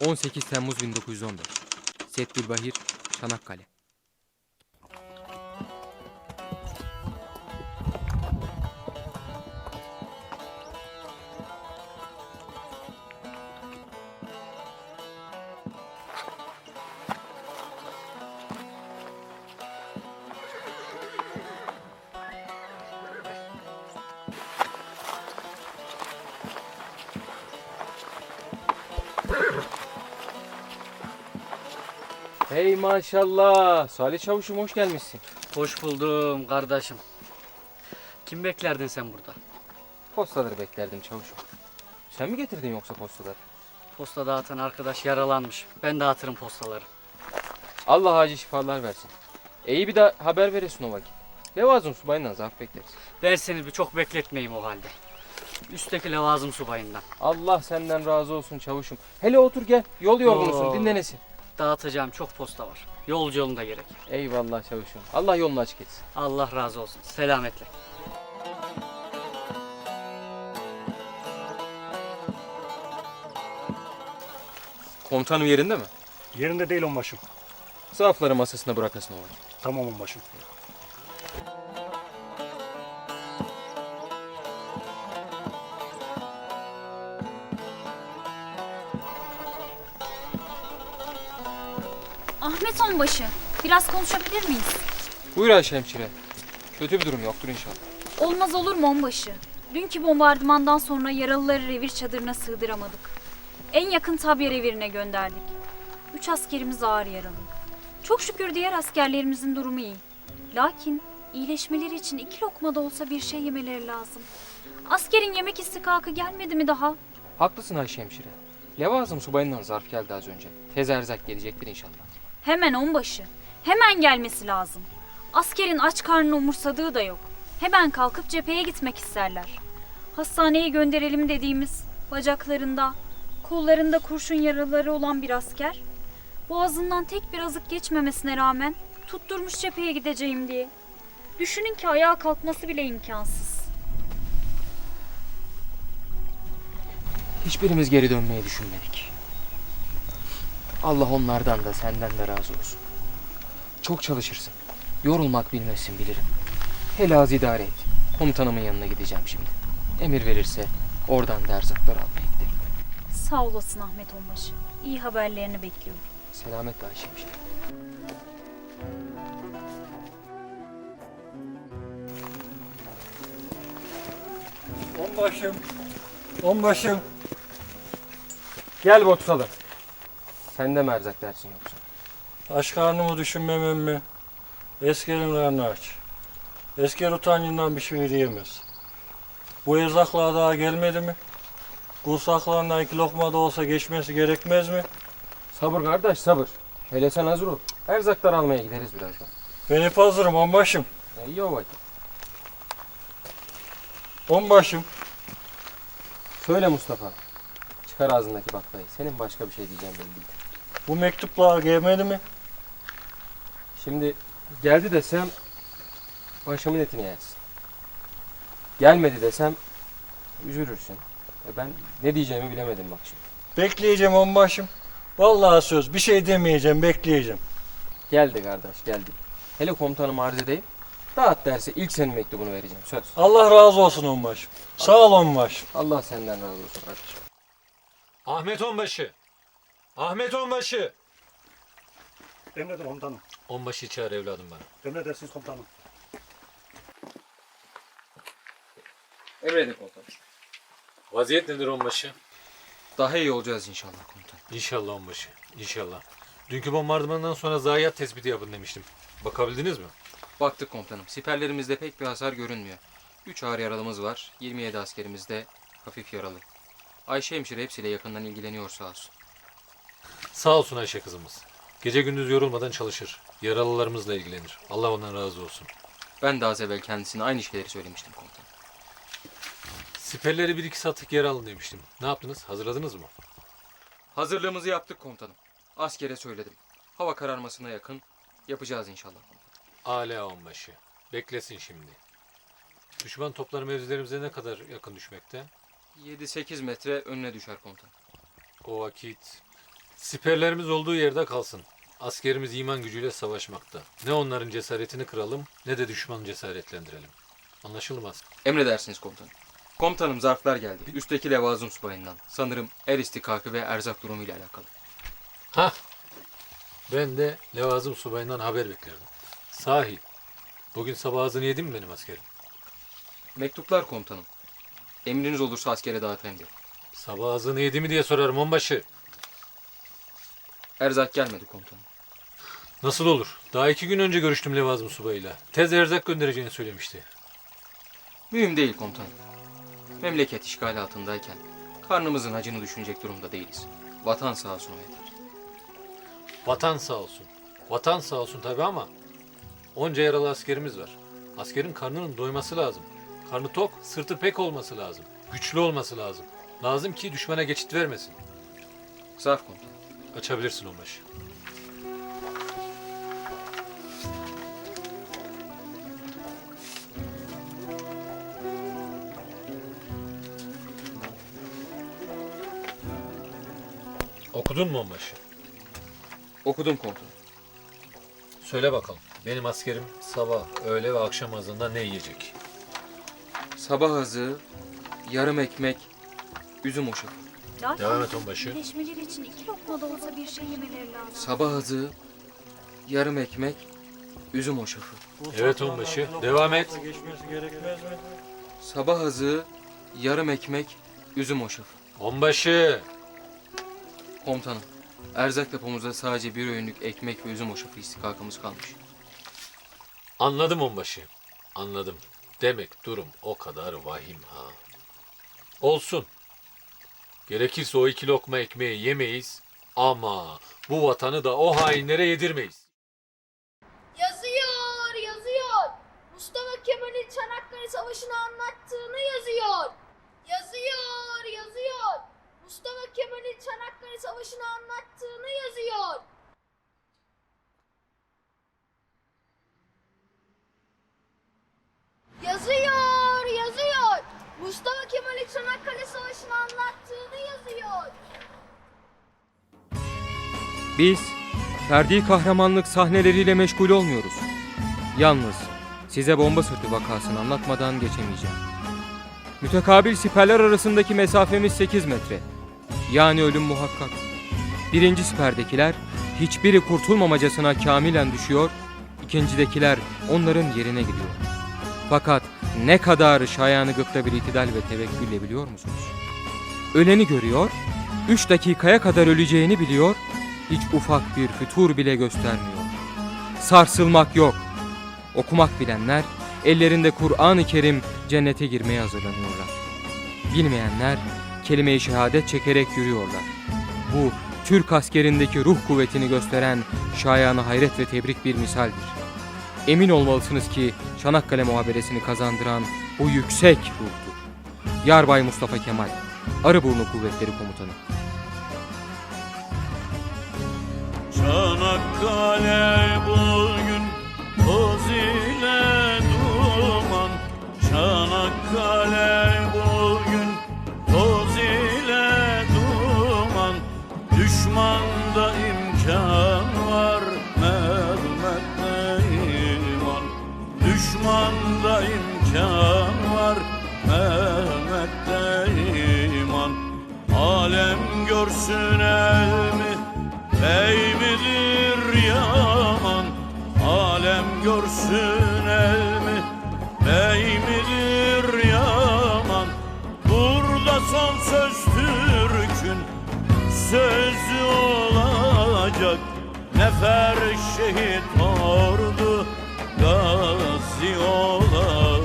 18 Temmuz 1915. Settülbahir, Çanakkale. Hey maşallah. Salih Çavuş'um hoş gelmişsin. Hoş buldum kardeşim. Kim beklerdin sen burada? Postaları beklerdim çavuşum. Sen mi getirdin yoksa postaları? Posta dağıtan arkadaş yaralanmış. Ben dağıtırım postaları. Allah acil şifalar versin. İyi bir de haber veresin o vakit. Levazım subayından zarf bekleriz. Derseniz bir çok bekletmeyeyim o halde. Üstteki levazım subayından. Allah senden razı olsun çavuşum. Hele otur gel. Yol yorgunusun Oo. dinlenesin. Dağıtacağım çok posta var. Yolcu yolunda gerek. Eyvallah çavuşum. Allah yolunu açık etsin. Allah razı olsun. Selametle. Komutanım yerinde mi? Yerinde değil onbaşım. Zarfları masasına bırakasın o vakit. Tamam onbaşım. Ahmet Onbaşı, biraz konuşabilir miyiz? Buyur Ayşe hemşire. Kötü bir durum yoktur inşallah. Olmaz olur mu Onbaşı? Dünkü bombardımandan sonra yaralıları revir çadırına sığdıramadık. En yakın Tabya revirine gönderdik. Üç askerimiz ağır yaralı. Çok şükür diğer askerlerimizin durumu iyi. Lakin iyileşmeleri için iki lokma da olsa bir şey yemeleri lazım. Askerin yemek istikakı gelmedi mi daha? Haklısın Ayşe hemşire. Levazım subayından zarf geldi az önce. Tez erzak gelecektir inşallah. Hemen onbaşı. Hemen gelmesi lazım. Askerin aç karnını umursadığı da yok. Hemen kalkıp cepheye gitmek isterler. Hastaneye gönderelim dediğimiz bacaklarında, kollarında kurşun yaraları olan bir asker boğazından tek bir azık geçmemesine rağmen tutturmuş cepheye gideceğim diye. Düşünün ki ayağa kalkması bile imkansız. Hiçbirimiz geri dönmeyi düşünmedik. Allah onlardan da senden de razı olsun. Çok çalışırsın. Yorulmak bilmezsin bilirim. Hele az idare et. Komutanımın yanına gideceğim şimdi. Emir verirse oradan da erzaklar almaya giderim. Sağ olasın Ahmet Onbaşı. İyi haberlerini bekliyorum. Selametle Ayşe hemşire. Onbaşım. Onbaşım. Gel Botsalı. Sen de mi erzak dersin yoksa? Aç karnımı düşünmemem mi? Eskerin karnı aç. Esker utancından bir şey diyemez. Bu erzaklar daha gelmedi mi? Kursaklarından iki lokma da olsa geçmesi gerekmez mi? Sabır kardeş sabır. Hele sen hazır ol. Erzaklar almaya gideriz birazdan. Ben hep hazırım onbaşım. E, iyi o vakit. Onbaşım. Söyle Mustafa. Çıkar ağzındaki baklayı. Senin başka bir şey diyeceğim belli değil. Bu mektuplar gelmedi mi? Şimdi geldi desem başımın etini yersin. Gelmedi desem üzülürsün. E ben ne diyeceğimi bilemedim bak şimdi. Bekleyeceğim onbaşım. Vallahi söz bir şey demeyeceğim bekleyeceğim. Geldi kardeş geldi. Hele komutanım arz edeyim. Dağıt derse ilk senin mektubunu vereceğim söz. Allah razı olsun onbaşım. Sağ ol onbaşım. Allah senden razı olsun kardeşim. Ahmet Onbaşı. Ahmet Onbaşı. Emredin komutanım. Onbaşı çağır evladım bana. Emredersiniz komutanım. Emredin komutanım. Vaziyet nedir Onbaşı? Daha iyi olacağız inşallah komutanım. İnşallah Onbaşı. İnşallah. Dünkü bombardımandan sonra zayiat tespiti yapın demiştim. Bakabildiniz mi? Baktık komutanım. Siperlerimizde pek bir hasar görünmüyor. 3 ağır yaralımız var. 27 askerimiz de hafif yaralı. Ayşe hemşire hepsiyle yakından ilgileniyor sağ olsun. Sağ olsun Ayşe kızımız. Gece gündüz yorulmadan çalışır. Yaralılarımızla ilgilenir. Allah ondan razı olsun. Ben de az evvel kendisine aynı şeyleri söylemiştim komutanım. Siperleri bir iki sattık yer alın demiştim. Ne yaptınız? Hazırladınız mı? Hazırlığımızı yaptık komutanım. Askere söyledim. Hava kararmasına yakın yapacağız inşallah komutanım. Ala Onbaşı. Beklesin şimdi. Düşman topları mevzilerimize ne kadar yakın düşmekte? 7-8 metre önüne düşer komutanım. O vakit Siperlerimiz olduğu yerde kalsın. Askerimiz iman gücüyle savaşmakta. Ne onların cesaretini kıralım ne de düşmanı cesaretlendirelim. Asker? Emredersiniz komutanım. Komutanım zarflar geldi. Üstteki levazım subayından. Sanırım er istikakı ve erzak durumu ile alakalı. Hah. Ben de Levazım subayından haber beklerdim. Sahi. Bugün sabah ağzını yedin mi benim askerim? Mektuplar komutanım. Emriniz olursa askere dağıtayım derim. Sabah ağzını yedi mi diye sorarım onbaşı. Erzak gelmedi komutanım. Nasıl olur? Daha iki gün önce görüştüm Levazım subayıyla. Tez erzak göndereceğini söylemişti. Mühim değil komutanım. Memleket işgali altındayken karnımızın acını düşünecek durumda değiliz. Vatan sağ olsun o yeter. Vatan sağ olsun. Vatan sağ olsun tabi ama onca yaralı askerimiz var. Askerin karnının doyması lazım. Karnı tok, sırtı pek olması lazım. Güçlü olması lazım. Lazım ki düşmana geçit vermesin. Zarf komutanım. Açabilirsin onbaşı. Okudun mu onbaşı? Okudum komutanım. Söyle bakalım. Benim askerim sabah, öğle ve akşam azında ne yiyecek? Sabah azı, yarım ekmek, üzüm hoşafı. Lakin Devam et onbaşı. iyileşmeleri için iki lokma da olsa bir şey yemeleri lazım. Sabah azı, yarım ekmek, üzüm hoşafı. Evet onbaşı, devam et. Geçmesi gerekmez mi? Sabah azı, yarım ekmek, üzüm hoşafı. Onbaşı! Komutanım, erzak depomuzda sadece bir öğünlük ekmek ve üzüm hoşafı istikakımız kalmış. Anladım onbaşı. Anladım. Demek durum o kadar vahim ha. Olsun. Gerekirse o iki lokma ekmeği yemeyiz ama bu vatanı da o hainlere yedirmeyiz. Yazıyor, yazıyor. Mustafa Kemal'in Çanakkale Savaşı'nı anlattığını yazıyor. Yazıyor, yazıyor. Mustafa Kemal'in Çanakkale Savaşı'nı anlattığını yazıyor. Biz ferdi kahramanlık sahneleriyle meşgul olmuyoruz. Yalnız size bomba sırtı vakasını anlatmadan geçemeyeceğim. Mütekabil siperler arasındaki mesafemiz 8 metre. Yani ölüm muhakkak. Birinci siperdekiler hiçbiri kurtulmamacasına kamilen düşüyor, ikincidekiler onların yerine gidiyor. Fakat ne kadar şayanı gıpta bir itidal ve tevekkülle biliyor musunuz? Öleni görüyor, 3 dakikaya kadar öleceğini biliyor, hiç ufak bir fütur bile göstermiyor. Sarsılmak yok. Okumak bilenler ellerinde Kur'an-ı Kerim cennete girmeye hazırlanıyorlar. Bilmeyenler kelime-i şehadet çekerek yürüyorlar. Bu Türk askerindeki ruh kuvvetini gösteren şayanı hayret ve tebrik bir misaldir. Emin olmalısınız ki Çanakkale muhaberesini kazandıran bu yüksek ruhtur. Yarbay Mustafa Kemal, Arıburnu Kuvvetleri Komutanı. Çanakkale bugün toz ile duman. Çanakkale bugün toz ile duman. Düşmanda imkan var Mehmet'te iman Düşmanda imkan var Mehmet'te iman Alem görsün el mi Bey görsün el mi Bey midir yaman? Burada son söz Türk'ün Sözü olacak. Nefer şehit ordu Gazi olacak